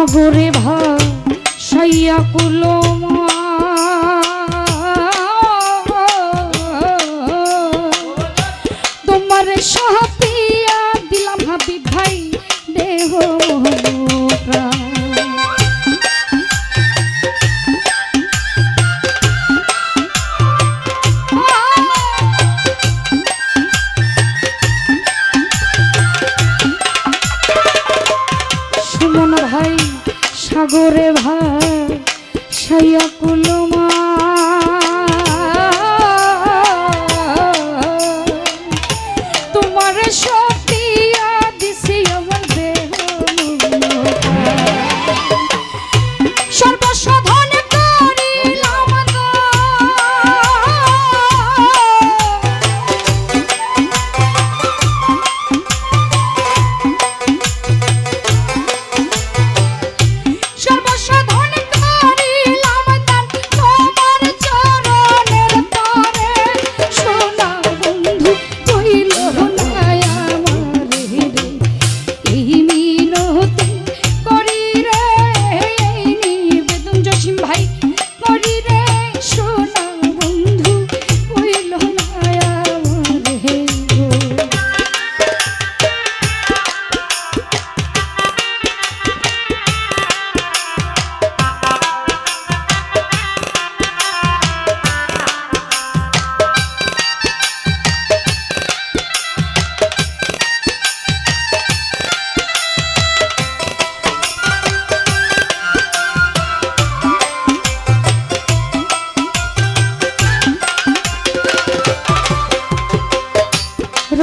সাগরে ভা সাইয়া কুলমা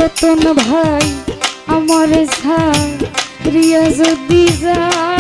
রতন ভাই আমার ঝাই যদি যা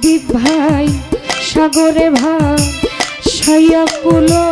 হাবিব ভাই সাগরে ভাই সাইয়া কুলো।